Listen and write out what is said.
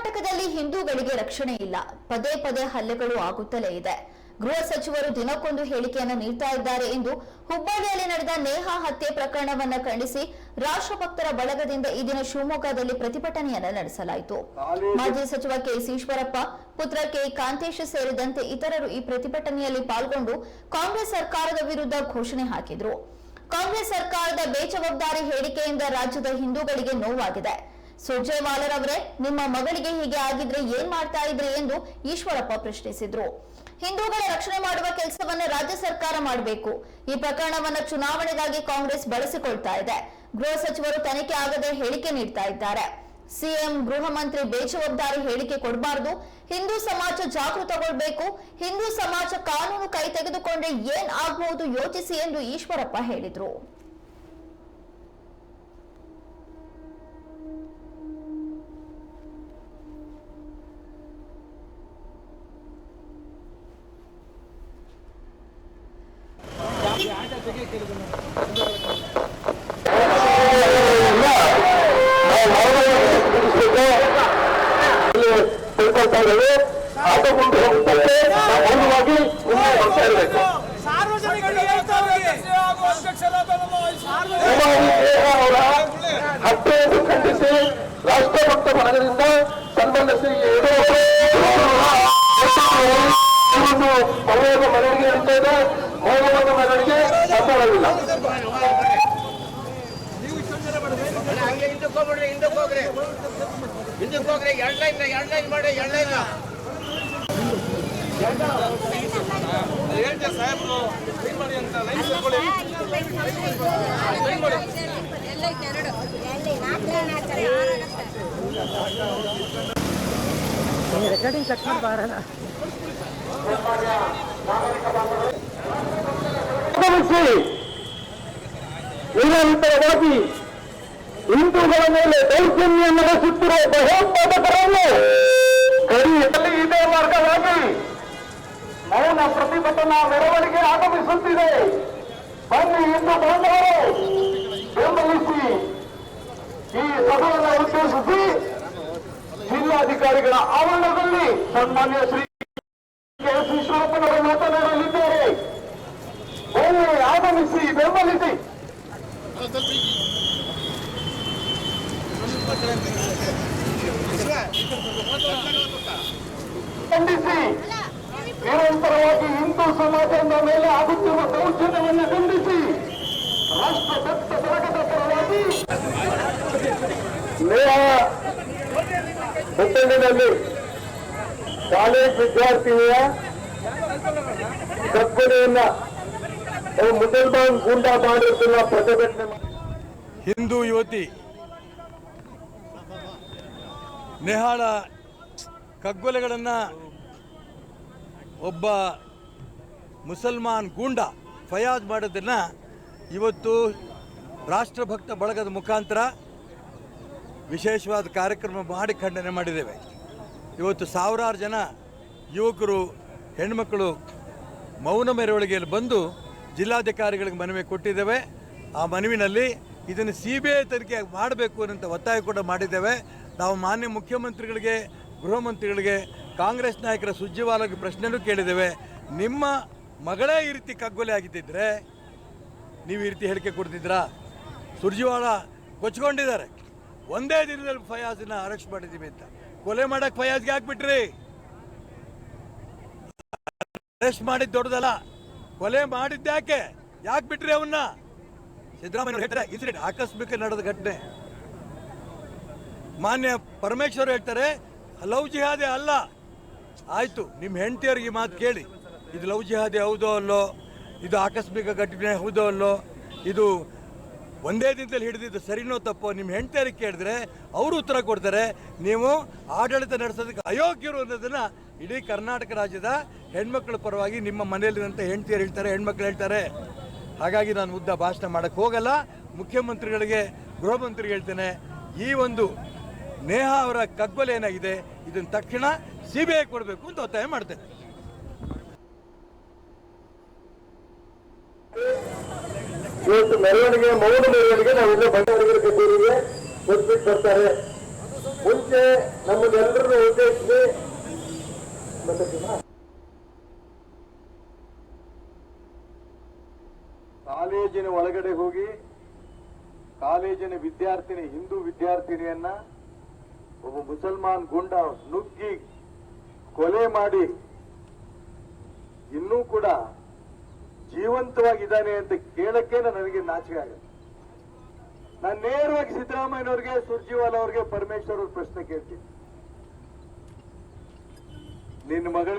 ಕರ್ನಾಟಕದಲ್ಲಿ ಹಿಂದೂಗಳಿಗೆ ರಕ್ಷಣೆ ಇಲ್ಲ. ಪದೇ ಪದೇ ಹಲ್ಲೆಗಳು ಆಗುತ್ತಲೇ ಇದೆ. ಗೃಹ ಸಚಿವರು ದಿನಕ್ಕೊಂದು ಹೇಳಿಕೆಯನ್ನು ನೀಡ್ತಾ ಇದ್ದಾರೆ ಎಂದು ಹುಬ್ಬಳ್ಳಿಯಲ್ಲಿ ನಡೆದ ನೇಹಾ ಹತ್ಯೆ ಪ್ರಕರಣವನ್ನ ಖಂಡಿಸಿ ರಾಷ್ಟ್ರಭಕ್ತರ ಬಳಗದಿಂದ ಈ ದಿನ ಶಿವಮೊಗ್ಗದಲ್ಲಿ ಪ್ರತಿಭಟನೆಯನ್ನು ನಡೆಸಲಾಯಿತು. ಮಾಜಿ ಸಚಿವ ಈಶ್ವರಪ್ಪ, ಪುತ್ರ ಕೆ ಕಾಂತೇಶ್ ಸೇರಿದಂತೆ ಇತರರು ಈ ಪ್ರತಿಭಟನೆಯಲ್ಲಿ ಪಾಲ್ಗೊಂಡು ಕಾಂಗ್ರೆಸ್ ಸರ್ಕಾರದ ವಿರುದ್ಧ ಘೋಷಣೆ ಹಾಕಿದ್ರು. ಕಾಂಗ್ರೆಸ್ ಸರ್ಕಾರದ ಬೇಜವಾಬ್ದಾರಿ ಹೇಳಿಕೆಯಿಂದ ರಾಜ್ಯದ ಹಿಂದೂಗಳಿಗೆ ನೋವಾಗಿದೆ. ಸುರ್ಜೇವಾಲರವರೇ ನಿಮ್ಮ ಮಗಳಿಗೆ ಹೀಗೆ ಆಗಿದ್ರೆ ಏನ್ ಮಾಡ್ತಾ ಇದ್ರಿ ಎಂದು ಈಶ್ವರಪ್ಪ ಪ್ರಶ್ನಿಸಿದ್ರು. ಹಿಂದೂಗಳ ರಕ್ಷಣೆ ಮಾಡುವ ಕೆಲಸವನ್ನ ರಾಜ್ಯ ಸರ್ಕಾರ ಮಾಡಬೇಕು. ಈ ಪ್ರಕರಣವನ್ನ ಚುನಾವಣೆಗಾಗಿ ಕಾಂಗ್ರೆಸ್ ಬಳಸಿಕೊಳ್ತಾ ಇದೆ. ಗೃಹ ಸಚಿವರು ತನಿಖೆ ಆಗದೆ ಹೇಳಿಕೆ ನೀಡ್ತಾ ಇದ್ದಾರೆ. ಸಿಎಂ, ಗೃಹ ಮಂತ್ರಿ ಬೇಜವಾಬ್ದಾರಿ ಹೇಳಿಕೆ ಕೊಡಬಾರದು. ಹಿಂದೂ ಸಮಾಜ ಜಾಗೃತಗೊಳ್ಬೇಕು. ಹಿಂದೂ ಸಮಾಜ ಕಾನೂನು ಕೈ ತೆಗೆದುಕೊಂಡ್ರೆ ಏನ್ ಆಗಬಹುದು ಯೋಚಿಸಿ ಎಂದು ಈಶ್ವರಪ್ಪ ಹೇಳಿದ್ರು. ತಿಳ್ಕೊಳ್ತಾ ಇದ್ದೇವೆ ಆಟೋ ಮುಂದೆ ಹೋಗುತ್ತಂತೆ ನಾವು ಮೌನವಾಗಿ ಮುಂದೆ ಹೋಗ್ತಾ ಇರಬೇಕು. ಅವರ ಹತ್ಯೆಯನ್ನು ಖಂಡಿಸಿ ರಾಷ್ಟ್ರಭಕ್ತ ಶ್ರೀ ಯಡಿಯೂರಪ್ಪ ಈ ಒಂದು ಮೌನದ ಮೆರವಣಿಗೆ ಅಂತ ಇದೆ. ಮೌನವಾದ ಮೆರವಣಿಗೆ ಹಿಂದಕ್ಕೆ ಹೋಗ್ಬಿಡ್ರಿ ಹಿಂದಕ್ಕೆ ಹೋಗ್ರಿ. ಹಿಂದಕ್ಕೆ ಹೋಗ್ರಿ ಎರಡು ಲೈನ್ ಎರಡು ಲೈನ್ ಮಾಡಿ ಎರಡು ಲೈನ್ ಆಗಮಿಸಿ ನಿರಂತರವಾಗಿ ಹಿಂದೂಗಳ ಮೇಲೆ ದೌರ್ಜನ್ಯ ನಡೆಸುತ್ತಿರುವ ಭಯೋತ್ಪಾದಕರನ್ನು ಕಡಿಯಲ್ಲಿ ಇದೇ ಮಾರ್ಗವಾಗಿ ಮೌನ ಪ್ರತಿಭಟನಾ ಮೆರವಣಿಗೆ ಆಗಮಿಸುತ್ತಿದೆ. ಬನ್ನಿ ಹಿಂದೂ ಬಾಂಧವರು, ಬೆಂಬಲಿಸಿ ಈ ಸಭೆಯನ್ನು ಉದ್ದೇಶಿಸಿ ಜಿಲ್ಲಾಧಿಕಾರಿಗಳ ಆವರಣದಲ್ಲಿ ಸನ್ಮಾನ್ಯ ಶ್ರೀ ಕೆ ಎಸ್ ಈಶ್ವರಪ್ಪನವರು ಮಾತನಾಡಲಿದ್ದಾರೆ ಬನ್ನಿ ಆಗಮಿಸಿ, ಬೆಂಬಲಿಸಿ. ಖಂಡಿಸಿ ನಿರಂತರವಾಗಿ ಹಿಂದೂ ಸಮಾಜದ ಮೇಲೆ ಆಗುತ್ತಿರುವ ದೌರ್ಜನ್ಯವನ್ನು ಖಂಡಿಸಿ ರಾಷ್ಟ್ರ ಭಕ್ತ ಬಳಗದ ಪರವಾಗಿ ನೇಹ ಪ್ರಕರಣದಲ್ಲಿ ಕಾಲೇಜ್ ವಿದ್ಯಾರ್ಥಿನಿಯ ಕಲ್ಪನೆಯನ್ನ ಅವು ಮುಸಲ್ಮಾನ್ ಗೂಂಡಾ ಮಾಡಿರ್ತಿಲ್ಲ ಪ್ರತಿಭಟನೆ ಹಿಂದೂ ಯುವತಿ ನೇಹಾಳ ಕಗ್ಗೊಲೆಗಳನ್ನು ಒಬ್ಬ ಮುಸಲ್ಮಾನ್ ಗೂಂಡ ಫಯಾಜ್ ಮಾಡೋದನ್ನು ಇವತ್ತು ರಾಷ್ಟ್ರಭಕ್ತ ಬಳಗದ ಮುಖಾಂತರ ವಿಶೇಷವಾದ ಕಾರ್ಯಕ್ರಮ ಮಾಡಿ ಖಂಡನೆ ಮಾಡಿದ್ದೇವೆ. ಇವತ್ತು ಸಾವಿರಾರು ಜನ ಯುವಕರು ಹೆಣ್ಮಕ್ಕಳು ಮೌನ ಮೆರವಣಿಗೆಯಲ್ಲಿ ಬಂದು ಜಿಲ್ಲಾಧಿಕಾರಿಗಳಿಗೆ ಮನವಿ ಕೊಟ್ಟಿದ್ದೇವೆ. ಆ ಮನವಿನಲ್ಲಿ ಇದನ್ನು ಸಿ ಬಿ ಐ ತನಿಖೆ ಮಾಡಬೇಕು ಅನ್ನೋಂಥ ಒತ್ತಾಯ ಕೂಡ ಮಾಡಿದ್ದೇವೆ. ನಾವು ಮಾನ್ಯ ಮುಖ್ಯಮಂತ್ರಿಗಳಿಗೆ, ಗೃಹ ಮಂತ್ರಿಗಳಿಗೆ, ಕಾಂಗ್ರೆಸ್ ನಾಯಕರ ಸುಜ್ಜಿವಾಲಕ್ಕೆ ಪ್ರಶ್ನೆನೂ ಕೇಳಿದ್ದೇವೆ. ನಿಮ್ಮ ಮಗಳೇ ಈ ರೀತಿ ಕಗ್ಗೊಲೆ ಆಗಿದ್ದಿದ್ರೆ ನೀವು ಈ ರೀತಿ ಹೇಳಿಕೆ ಕೊಡ್ತಿದ್ರಾ ಸುರ್ಜಿವಾಳ ಕೊಚ್ಕೊಂಡಿದ್ದಾರೆ. ಒಂದೇ ದಿನದಲ್ಲಿ ಫಯಾಜ್ನ ಅರೆಸ್ಟ್ ಮಾಡಿದ್ದೀವಿ ಅಂತ. ಕೊಲೆ ಮಾಡಕ್ಕೆ ಫಯಾಜ್ಗೆ ಹಾಕ್ಬಿಟ್ರಿ. ಅರೆಸ್ಟ್ ಮಾಡಿದ್ದು ದೊಡ್ಡದಲ್ಲ. ಕೊಲೆ ಮಾಡಿದ್ದ್ಯಾಕೆ? ಯಾಕೆ ಬಿಟ್ರಿ ಅವನ್ನ ಸಿದ್ದರಾಮಯ್ಯ ಹೇಳ್ತಾರೆ ಇನ್ಸಿಡೆಂಟ್ ಆಕಸ್ಮಿಕ ನಡೆದ ಘಟನೆ. ಮಾನ್ಯ ಪರಮೇಶ್ವರ್ ಹೇಳ್ತಾರೆ, ಲವ್ ಜಿಹಾದಿ ಅಲ್ಲ. ಆಯ್ತು ನಿಮ್ಮ ಹೆಂಡತಿಯವ್ರಿಗೆ ಈ ಮಾತು ಕೇಳಿ. ಇದು ಲವ್ ಜಿಹಾದಿ ಹೌದೋ ಅಲ್ಲೋ, ಇದು ಆಕಸ್ಮಿಕ ಘಟನೆ ಹೌದೋ ಅಲ್ಲೋ, ಇದು ಒಂದೇ ದಿನದಲ್ಲಿ ಹಿಡಿದಿದ್ದು ಸರಿನೋ ತಪ್ಪೋ ನಿಮ್ಮ ಹೆಂಡತಿಯರಿಗೆ ಕೇಳಿದ್ರೆ ಅವರು ಉತ್ತರ ಕೊಡ್ತಾರೆ. ನೀವು ಆಡಳಿತ ನಡೆಸೋದಕ್ಕೆ ಅಯೋಗ್ಯರು ಅನ್ನೋದನ್ನು ಇಡೀ ಕರ್ನಾಟಕ ರಾಜ್ಯದ ಹೆಣ್ಮಕ್ಳ ಪರವಾಗಿ ನಿಮ್ಮ ಮನೆಯಲ್ಲಿರುವಂಥ ಹೆಂಡತಿಯರು ಹೇಳ್ತಾರೆ, ಹೆಣ್ಮಕ್ಳು ಹೇಳ್ತಾರೆ. ಹಾಗಾಗಿ ನಾನು ಉದ್ದ ಭಾಷಣ ಮಾಡೋಕ್ಕೆ ಹೋಗಲ್ಲ. ಮುಖ್ಯಮಂತ್ರಿಗಳಿಗೆ ಗೃಹ ಮಂತ್ರಿಗೆ ಹೇಳ್ತೇನೆ, ಈ ಒಂದು ನೇಹ ಅವರ ಕಗ್ಗೊಲೆ ಏನಾಗಿದೆ? ಇದನ್ನ ತಕ್ಷಣ ಸಿ ಬಿ ಐ ಕೊಡಬೇಕು ಅಂತ ಒತ್ತಾಯ ಮಾಡ್ತೇನೆ. ಇವತ್ತು ಮೆರವಣಿಗೆ, ಮೌನ ಮೆರವಣಿಗೆ ನಾವು ಇಲ್ಲೇ ಬಂಡವಾಳಗಳ ಕಚೇರಿಗೆ ಕೊಟ್ಬಿಟ್ಟು ಬರ್ತಾರೆ ಮುಂಚೆ ನಮ್ಮನ್ನೆಲ್ಲರನ್ನು ಉದ್ದೇಶಿಸಿ? ಕಾಲೇಜಿನ ಒಳಗಡೆ ಹೋಗಿ ಕಾಲೇಜಿನ ವಿದ್ಯಾರ್ಥಿನಿ, ಹಿಂದೂ ವಿದ್ಯಾರ್ಥಿನಿಯನ್ನ ಒಬ್ಬ ಮುಸಲ್ಮಾನ್ ಗುಂಡ ನುಗ್ಗಿ ಕೊಲೆ ಮಾಡಿ ಇನ್ನೂ ಕೂಡ ಜೀವಂತವಾಗಿದ್ದಾನೆ ಅಂತ ಕೇಳಕ್ಕೆ ನನಗೆ ನಾಚಿಕೆ ಆಗುತ್ತೆ. ನಾನು ನೇರವಾಗಿ ಸಿದ್ದರಾಮಯ್ಯನವ್ರಿಗೆ, ಸುರ್ಜಿವಾಲ ಅವ್ರಿಗೆ, ಪರಮೇಶ್ವರ್ ಅವ್ರ ಪ್ರಶ್ನೆ ಕೇಳ್ತೀನಿ. ನಿನ್ನ ಮಗಳಿಗೆ